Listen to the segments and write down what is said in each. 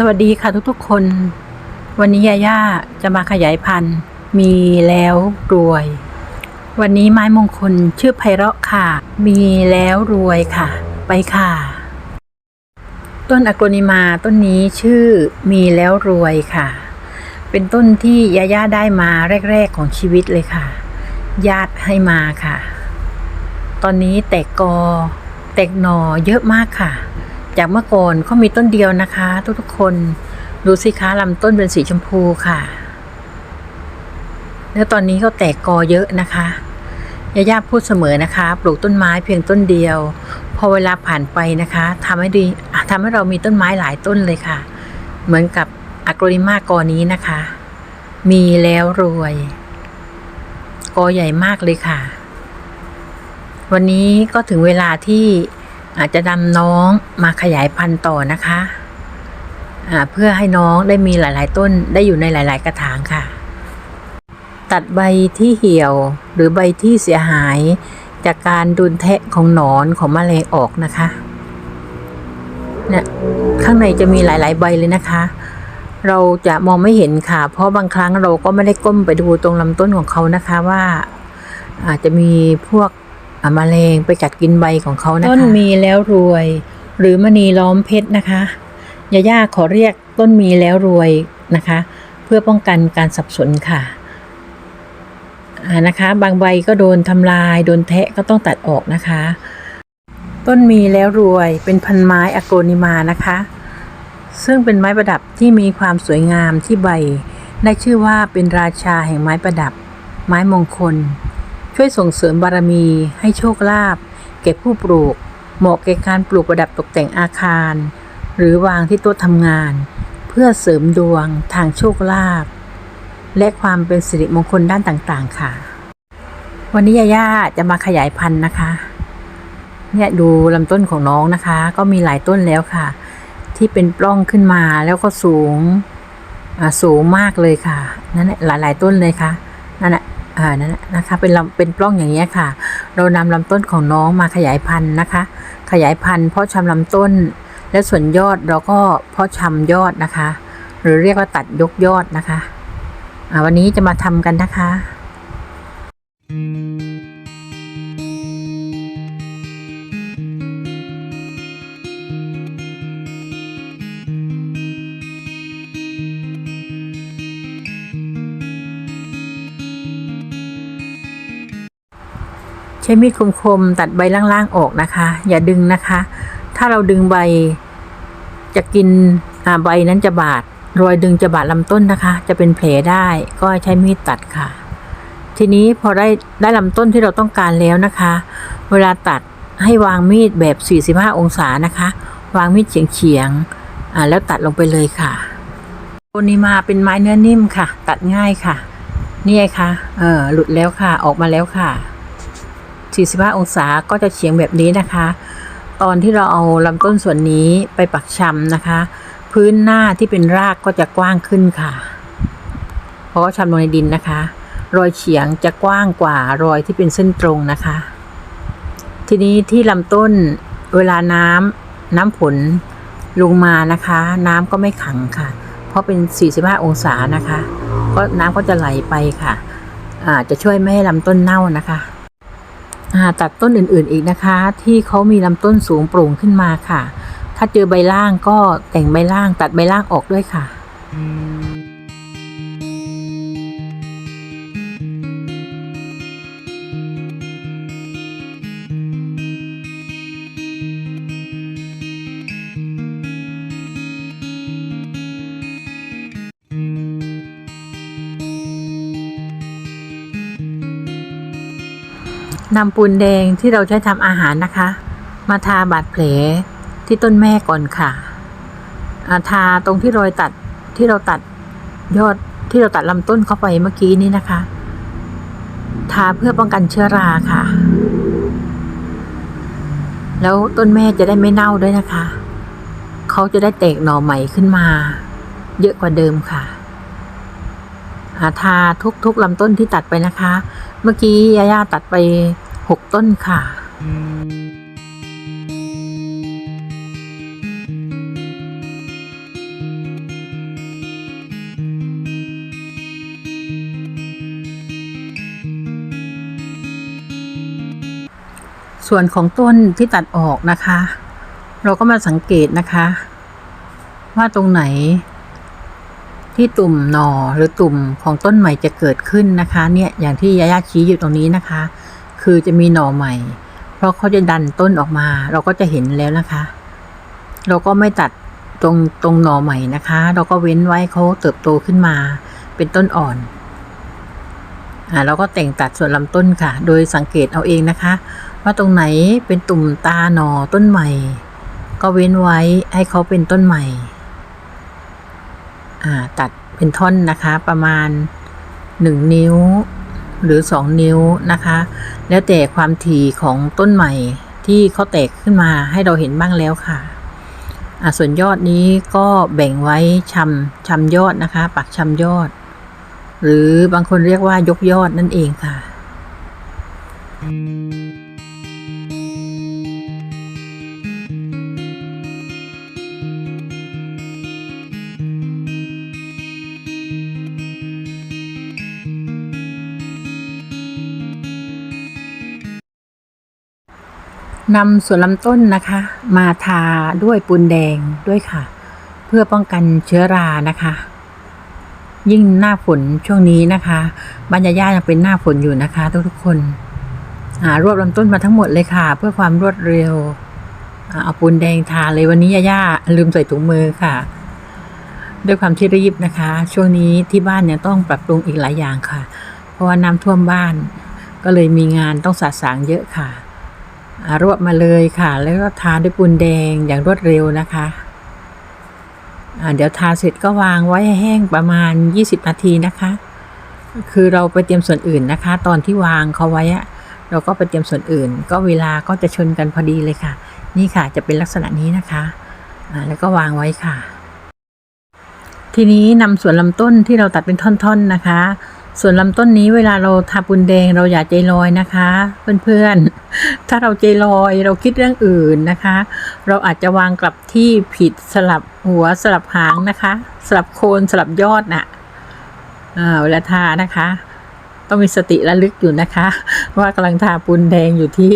สวัสดีค่ะทุกๆคน วันนี้ยาย่าจะมาขยายพันธุ์ มีแล้วรวย วันนี้ไม้มงคลชื่อไพเราะค่ะ มีแล้วรวยค่ะ ไปค่ะ ต้นอโกนิมาต้นนี้ชื่อมีแล้วรวยค่ะ เป็นต้นที่ยาย่าได้มาแรก ๆของชีวิตเลยค่ะ ญาติให้มาค่ะ ตอนนี้แตกกอ แตกหน่อเยอะมากค่ะ จากเมื่อก่อนเขามีต้นเดียวนะคะ ทุกๆคนดูสิคะลำต้นเป็นสีชมพูค่ะ แล้วตอนนี้เขาแตกกอเยอะนะคะย่าย่าพูดเสมอนะคะ ปลูกต้นไม้เพียงต้นเดียว พอเวลาผ่านไปนะคะทำให้ดีทำให้เรามีต้นไม้หลายต้นเลยค่ะ เหมือนกับอะโกริมากอนี้นะคะ มีแล้วรวย กอใหญ่มากเลยค่ะ วันนี้ก็ถึงเวลาที่ อาจจะนำน้องมาขยายพันธุ์ต่อนะคะเพื่อให้น้องได้มีหลาย ๆ ต้นได้อยู่ในหลาย ๆ กระถางค่ะ ตัดใบที่เหี่ยวหรือใบที่เสียหาย จากการดุนแทะของหนอนของแมลงออกนะคะเนี่ยข้างในจะมีหลาย ๆ ใบเลยนะคะ เราจะมองไม่เห็นค่ะ เพราะบางครั้งเราก็ไม่ได้ก้มไปดูตรงลำต้นของเขานะคะว่าอาจจะมีพวก อะแมลงไปกัดกินใบของเขานะคะต้นมีแล้วรวย หรือมณีล้อมเพชรนะคะยาย่าขอเรียกต้นมีแล้วรวยนะคะ เพื่อป้องกันการสับสนค่ะนะคะ บางใบก็โดนทำลายโดนแทะก็ต้องตัดออกนะคะ ต้นมีแล้วรวยเป็นพันไม้อโกนิมานะคะ ซึ่งเป็นไม้ประดับที่มีความสวยงามที่ใบ ได้ชื่อว่าเป็นราชาแห่งไม้ประดับ ไม้มงคล ช่วยส่งเสริมบารมี ให้โชคลาภแก่ผู้ปลูก เหมาะแก่การปลูกประดับตกแต่งอาคาร หรือวางที่โต๊ะทำงาน เพื่อเสริมดวงทางโชคลาภและความเป็นสิริมงคลด้านต่างๆ ค่ะ วันนี้ยาย่าจะมาขยายพันธุ์นะคะ เนี่ยดูลำต้นของน้องนะคะ ก็มีหลายต้นแล้วค่ะ ที่เป็นปล้องขึ้นมาแล้วก็สูงสูงมากเลยค่ะนั่นแหละหลาย ๆ ต้นเลยค่ะนั่นแหละ อ่านั่นนะคะเป็นลำเป็นปล้องอย่างนี้ค่ะ เรานำลำต้นของน้องมาขยายพันธุ์นะคะ ขยายพันธุ์เพาะชำลำต้น และส่วนยอดเราก็เพาะชำยอดนะคะ หรือเรียกว่าตัดยกยอดนะคะ อ่าวันนี้จะมาทำกันนะคะใช้มีดคมๆตัดใบล่างๆออกนะคะ อย่าดึงนะคะ ถ้าเราดึงใบ จะกินใบนั้นจะบาดรอยดึงจะบาดลำต้นนะคะ จะเป็นแผลได้ก็ใช้มีดตัดค่ะ ทีนี้พอได้ได้ลำต้นที่เราต้องการแล้วนะคะ เวลาตัดให้วางมีดแบบ 45 องศานะคะ วางมีดเฉียงๆแล้วตัดลงไปเลยค่ะโอนิมาเป็นไม้เนื้อนิ่มค่ะ ตัดง่ายค่ะ นี่ไงคะเออหลุดแล้วค่ะออกมาแล้วค่ะ 45 องศาก็จะเฉียงแบบนี้นะคะ ตอนที่เราเอาลำต้นส่วนนี้ไปปักชำนะคะ พื้นหน้าที่เป็นรากก็จะกว้างขึ้นค่ะ เพราะว่าชำลงในดินนะคะ รอยเฉียงจะกว้างกว่ารอยที่เป็นเส้นตรงนะคะ ทีนี้ที่ลำต้นเวลาน้ำน้ำฝนลงมานะคะ น้ำก็ไม่ขังค่ะ เพราะเป็น 45 องศานะคะก็น้ำก็จะไหลไปค่ะอาจะช่วยไม่ให้ลำต้นเน่านะคะ ตัดต้นอื่นๆอีกนะคะ ที่เขามีลำต้นสูงโปร่งขึ้นมาค่ะ ถ้าเจอใบล่างก็แต่งใบล่างตัดใบล่างออกด้วยค่ะ นำปูนแดงที่เราใช้ทำอาหารนะคะ มาทาบาดแผลที่ต้นแม่ก่อนค่ะอาทาตรงที่รอยตัดที่เราตัดยอดที่เราตัดลำต้นเข้าไปเมื่อกี้นี้นะคะ ทาเพื่อป้องกันเชื้อราค่ะ แล้วต้นแม่จะได้ไม่เน่าด้วยนะคะ เขาจะได้แตกหน่อใหม่ขึ้นมา เยอะกว่าเดิมค่ะ หาทาทุกๆลำต้นที่ตัดไปนะคะ เมื่อกี้ยายาตัดไปหกต้นค่ะ ส่วนของต้นที่ตัดออกนะคะ เราก็มาสังเกตนะคะ ว่าตรงไหน ที่ตุ่มหน่อหรือตุ่มของต้นใหม่จะเกิดขึ้นนะคะเนี่ยอย่างที่ยายาชี้อยู่ตรงนี้นะคะ คือจะมีหน่อใหม่ เพราะเขาจะดันต้นออกมา เราก็จะเห็นแล้วนะคะ เราก็ไม่ตัดตรงตรงหน่อใหม่นะคะ เราก็เว้นไว้เขาเติบโตขึ้นมาเป็นต้นอ่อนอ่าเราก็แต่งตัดส่วนลำต้นค่ะ โดยสังเกตเอาเองนะคะ ว่าตรงไหนเป็นตุ่มตาหนอต้นใหม่ ก็เว้นไว้ให้เขาเป็นต้นใหม่ ตัดเป็นท่อนนะคะประมาณ 1 นิ้วหรือ 2 นิ้วนะคะ แล้วแต่ความถี่ของต้นใหม่ที่เขาแตกขึ้นมาให้เราเห็นบ้างแล้วค่ะส่วนยอดนี้ก็แบ่งไว้ชำชำยอดนะคะ ปักชำยอด หรือบางคนเรียกว่ายกยอดนั่นเองค่ะ นำส่วนลำต้นนะคะ มาทาด้วยปูนแดงด้วยค่ะ เพื่อป้องกันเชื้อรานะคะ ยิ่งหน้าฝนช่วงนี้นะคะบรรยายายังเป็นหน้าฝนอยู่นะคะ ทุกๆคนอ่ารวบลำต้นมาทั้งหมดเลยค่ะ เพื่อความรวดเร็วเอาปูนแดงทาเลยวันนี้ยาย่าลืมใส่ถุงมือค่ะ ด้วยความที่รีบนะคะ ช่วงนี้ที่บ้านเนี่ยต้องปรับปรุงอีกหลายอย่างค่ะ เพราะว่าน้ำท่วมบ้าน ก็เลยมีงานต้องสะสางเยอะค่ะ รวบมาเลยค่ะ แล้วก็ทาด้วยปูนแดงอย่างรวดเร็วนะคะเดี๋ยวทาเสร็จก็วางไว้ให้แห้งประมาณ 20 นาทีนะคะ คือเราไปเตรียมส่วนอื่นนะคะ ตอนที่วางเขาไว้อะเราก็ไปเตรียมส่วนอื่น ก็เวลาก็จะชนกันพอดีเลยค่ะ นี่ค่ะจะเป็นลักษณะนี้นะคะแล้วก็วางไว้ค่ะ ทีนี้นำส่วนลำต้นที่เราตัดเป็นท่อนๆนะคะ ส่วนลำต้นนี้เวลาเราทาปูนแดงเราอย่าใจลอยนะคะ เพื่อนๆ ถ้าเราใจลอยเราคิดเรื่องอื่นนะคะ เราอาจจะวางกลับที่ผิดสลับหัวสลับหางนะคะ สลับโคนสลับยอดน่ะอ่าเวลาทานะคะ ต้องมีสติระลึกอยู่นะคะ ว่ากำลังทาปูนแดงอยู่ที่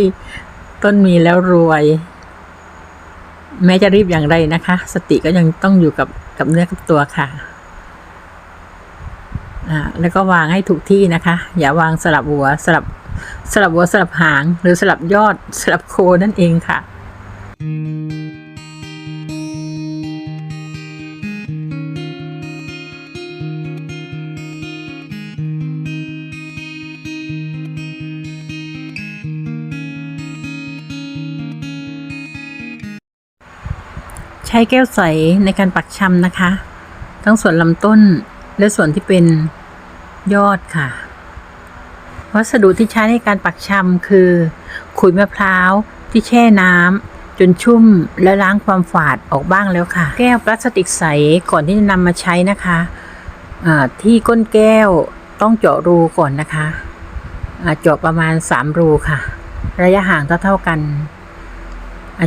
ต้นมีแล้วรวย แม้จะรีบอย่างไรนะคะ สติก็ยังต้องอยู่กับกับเนื้อกับตัวค่ะ อ่าแล้วก็วางให้ถูกที่นะคะ อย่าวางสลับหัวสลับสลับหัวสลับหาง หรือสลับยอดสลับโคนนั่นเองค่ะใช้แก้วใสในการปักชำนะคะ ทั้งส่วนลำต้น และส่วนที่เป็นยอดค่ะ วัสดุที่ใช้ในการปักชำคือ ขุยมะพร้าวที่แช่น้ำจนชุ่มและล้างความฝาดออกบ้างแล้วค่ะ แก้วพลาสติกใสก่อนที่จะนำมาใช้นะคะอ่าที่ก้นแก้วต้องเจาะรูก่อนนะคะอ่าเจาะประมาณ 3 รูค่ะ ระยะห่างเท่าๆกัน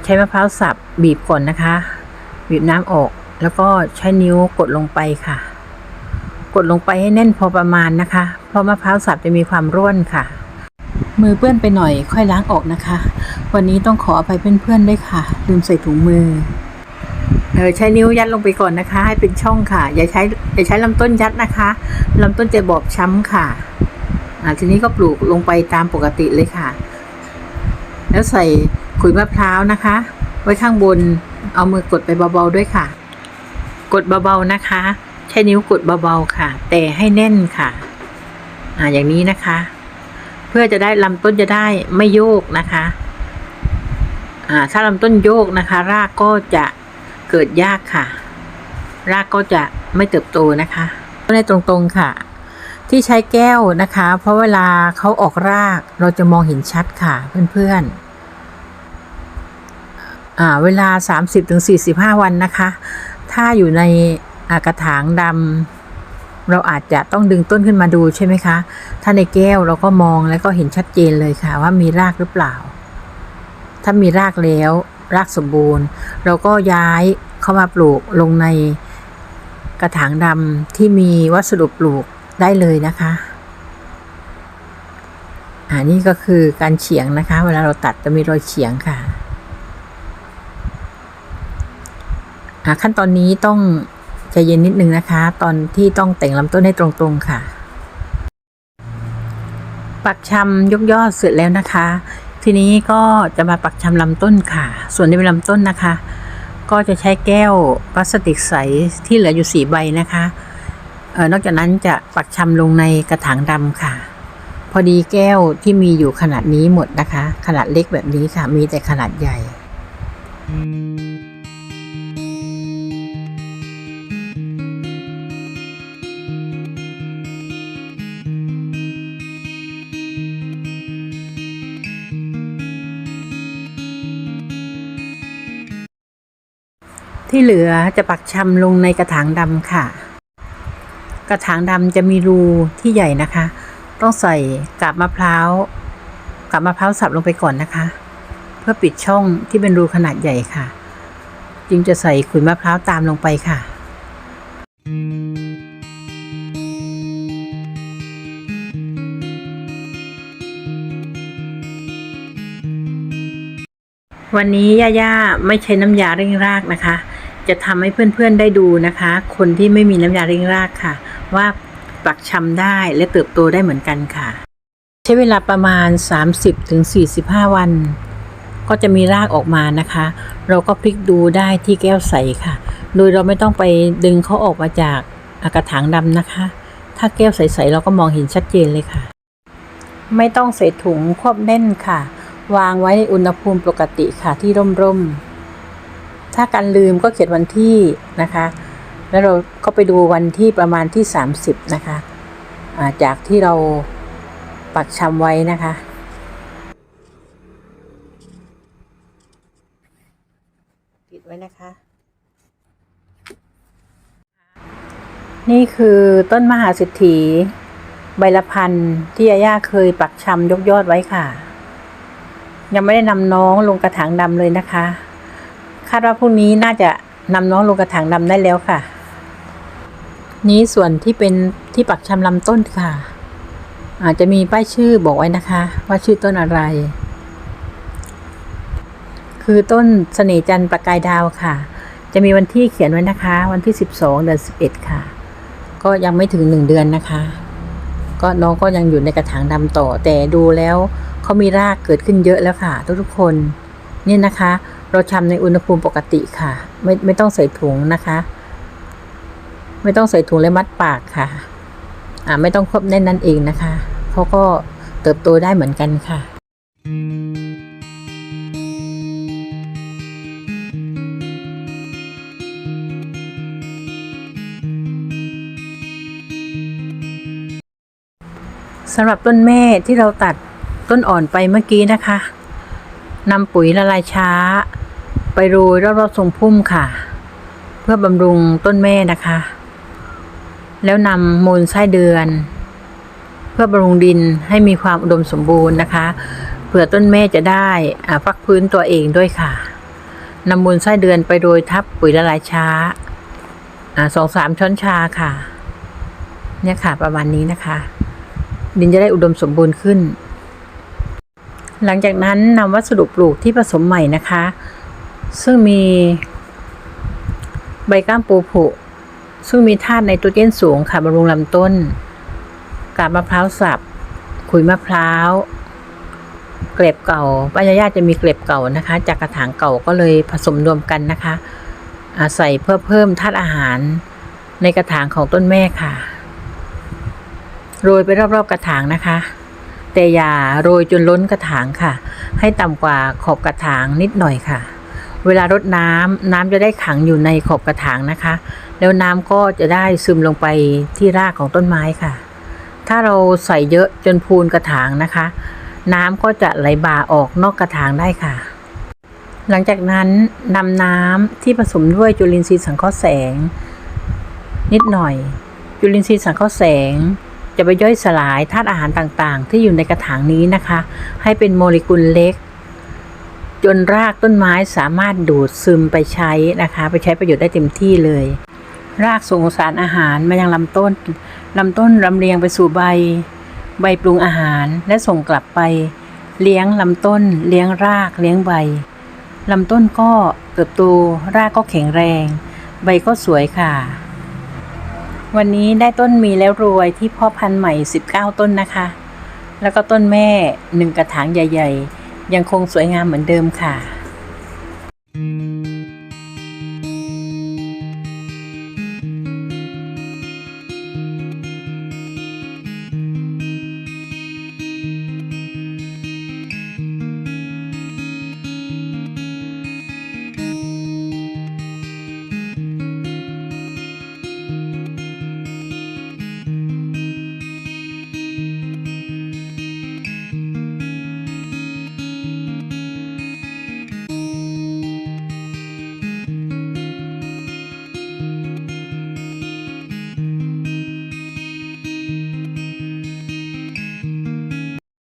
ใช้มะพร้าวสับบีบก่อนนะคะ บีบน้ำออก แล้วก็ใช้นิ้วกดลงไปค่ะ กดลงไปให้แน่นพอประมาณนะคะ เพราะมะพร้าวสับจะมีความร่วนค่ะ มือเปื้อนไปหน่อยค่อยล้างออกนะคะ วันนี้ต้องขออภัยเพื่อนๆด้วยค่ะ ลืมใส่ถุงมือเออใช้นิ้วยัดลงไปก่อนนะคะ ให้เป็นช่องค่ะ อย่าใช้อย่าใช้ลำต้นยัดนะคะลำต้นจะบอบช้ำค่ะอ่าทีนี้ก็ปลูกลงไปตามปกติเลยค่ะ แล้วใส่ขุยมะพร้าวนะคะ ไว้ข้างบนเอามือกดไปเบาๆด้วยค่ะ กดเบาๆนะคะ ใช้นิ้วกดเบาๆค่ะ แต่ให้แน่นค่ะ อ่าอย่างนี้นะคะ เพื่อจะได้ลำต้นจะได้ไม่โยกนะคะ อ่าถ้าลำต้นโยกนะคะ รากก็จะเกิดยากค่ะ รากก็จะไม่เติบโตนะคะก็ได้ตรงๆค่ะ ที่ใช้แก้วนะคะ เพราะเวลาเขาออกรากเราจะมองเห็นชัดค่ะเพื่อนๆอ่าเวลา 30-45 วันนะคะ ถ้าอยู่ใน กระถางดำเราอาจจะต้องดึงต้นขึ้นมาดูใช่ไหมคะ ถ้าในแก้วเราก็มองแล้วก็เห็นชัดเจนเลยค่ะ ว่ามีรากหรือเปล่า ถ้ามีรากแล้ว รากสมบูรณ์ เราก็ย้ายเข้ามาปลูกลงในกระถางดำที่มีวัสดุปลูกได้เลยนะคะอ่านี่ก็คือการเฉียงนะคะ เวลาเราตัดจะมีรอยเฉียงค่ะขั้นตอนนี้ต้อง ใจเย็นนิดนึงนะคะ ตอนที่ต้องแต่งลำต้นให้ตรงๆค่ะ ปักชำยกยอดเสร็จแล้วนะคะ ทีนี้ก็จะมาปักชำลำต้นค่ะ ส่วนที่เป็นลำต้นนะคะ ก็จะใช้แก้วพลาสติกใสที่เหลืออยู่สี่ใบนะคะเออนอกจากนั้นจะปักชำลงในกระถางดำค่ะ พอดีแก้วที่มีอยู่ขนาดนี้หมดนะคะ ขนาดเล็กแบบนี้ค่ะ มีแต่ขนาดใหญ่ ที่เหลือจะปักชำลงในกระถางดำค่ะ กระถางดำจะมีรูที่ใหญ่นะคะ ต้องใส่กาบมะพร้าวกาบมะพร้าวสับลงไปก่อนนะคะ เพื่อปิดช่องที่เป็นรูขนาดใหญ่ค่ะ จึงจะใส่ขุยมะพร้าวตามลงไปค่ะวันนี้ย่าๆไม่ใช้น้ำยาเร่งรากนะคะ จะทำให้เพื่อนๆได้ดูนะคะ คนที่ไม่มีน้ำยาเร่งรากค่ะ ว่าปักชำได้และเติบโตได้เหมือนกันค่ะ ใช้เวลาประมาณ 30-45 วัน ก็จะมีรากออกมานะคะ เราก็พลิกดูได้ที่แก้วใสค่ะ โดยเราไม่ต้องไปดึงเขาออกมาจากกระถางดำนะคะ ถ้าแก้วใสๆเราก็มองเห็นชัดเจนเลยค่ะ ไม่ต้องใส่ถุงควบแน่นค่ะ วางไว้ในอุณหภูมิปกติค่ะที่ร่มๆ ถ้าการลืมก็เขียนวันที่นะคะ แล้วเราก็ไปดูวันที่ประมาณที่ 30 นะคะอ่าจากที่เราปักชำไว้นะคะ ปิดไว้นะคะ นี่คือต้นมหาเศรษฐีใบละพันที่ยาย่าเคยปักชำยกยอดไว้ค่ะ ยังไม่ได้นำน้องลงกระถางดำเลยนะคะ คาดว่าพรุ่งนี้น่าจะนำน้องลงกระถางดำได้แล้วค่ะ นี้ส่วนที่เป็นที่ปักชำลำต้นค่ะ อาจจะมีป้ายชื่อบอกไว้นะคะ ว่าชื่อต้นอะไร คือต้นเสน่จันทร์ประกายดาวค่ะ จะมีวันที่เขียนไว้นะคะ วันที่ 12 เดือน 11 ค่ะ ก็ยังไม่ถึง 1 เดือนนะคะ ก็น้องก็ยังอยู่ในกระถางดำต่อ แต่ดูแล้วเขามีรากเกิดขึ้นเยอะแล้วค่ะ ทุกๆคน เนี่ยนะคะ เราชำในอุณหภูมิปกติค่ะ ไม่ไม่ต้องใส่ถุงนะคะ ไม่ต้องใส่ถุงและมัดปากค่ะ อ่าไม่ต้องควบแน่นนั่นเองนะคะเขาก็เติบโตได้เหมือนกันค่ะสำหรับต้นแม่ที่เราตัดต้นอ่อนไปเมื่อกี้นะคะนำปุ๋ยละลายช้า ไปโรยรอบๆทรงพุ่มค่ะ เพื่อบำรุงต้นแม่นะคะ แล้วนำมูลไส้เดือน เพื่อบำรุงดินให้มีความอุดมสมบูรณ์นะคะเผื่อต้นแม่จะได้อาฟักพื้นตัวเองด้วยค่ะนำมูลไส้เดือนไปโรยทับปุ๋ยละลายช้าอ่าสองสามช้อนชาค่ะ เนี่ยค่ะประมาณนี้นะคะ ดินจะได้อุดมสมบูรณ์ขึ้น หลังจากนั้นนำวัสดุปลูกที่ผสมใหม่นะคะ ซึ่งมีใบก้ามปูผุ ซึ่งมีธาตุไนโตรเจนสูงค่ะบำรุงลำต้น กาบมะพร้าวสับ ขุยมะพร้าว เกล็บเก่าป้ายาญาจะมีเกล็บเก่านะคะ จากกระถางเก่าก็เลยผสมรวมกันนะคะอาใส่เพื่อเพิ่มธาตุอาหารในกระถางของต้นแม่ค่ะ โรยไปรอบๆกระถางนะคะ แต่อย่าโรยจนล้นกระถางค่ะ ให้ต่ำกว่าขอบกระถางนิดหน่อยค่ะ เวลารดน้ำน้ำจะได้ขังอยู่ในขอบกระถางนะคะ แล้วน้ำก็จะได้ซึมลงไปที่รากของต้นไม้ค่ะ ถ้าเราใส่เยอะจนพูนกระถางนะคะ น้ำก็จะไหลบ่าออกนอกกระถางได้ค่ะ หลังจากนั้นนำน้ำที่ผสมด้วยจุลินทรีย์สังเคราะห์แสง นิดหน่อย จุลินทรีย์สังเคราะห์แสงจะไปย่อยสลายธาตุอาหารต่างๆ ที่อยู่ในกระถางนี้นะคะ ให้เป็นโมเลกุลเล็ก จนรากต้นไม้สามารถดูดซึมไปใช้นะคะ ไปใช้ประโยชน์ได้เต็มที่เลย รากส่งสารอาหารมายังลำต้นลำต้นลำเลียงไปสู่ใบ ใบปรุงอาหารและส่งกลับไป เลี้ยงลำต้น เลี้ยงรากเลี้ยงใบลำต้นก็เติบโตรากก็แข็งแรง ใบก็สวยค่ะ วันนี้ได้ต้นมีแล้วรวยที่เพ่อพันธุ์ใหม่ 19 ต้นนะคะ แล้วก็ต้นแม่หนึ่งกระถางใหญ่ ๆ ยังคงสวยงามเหมือนเดิมค่ะ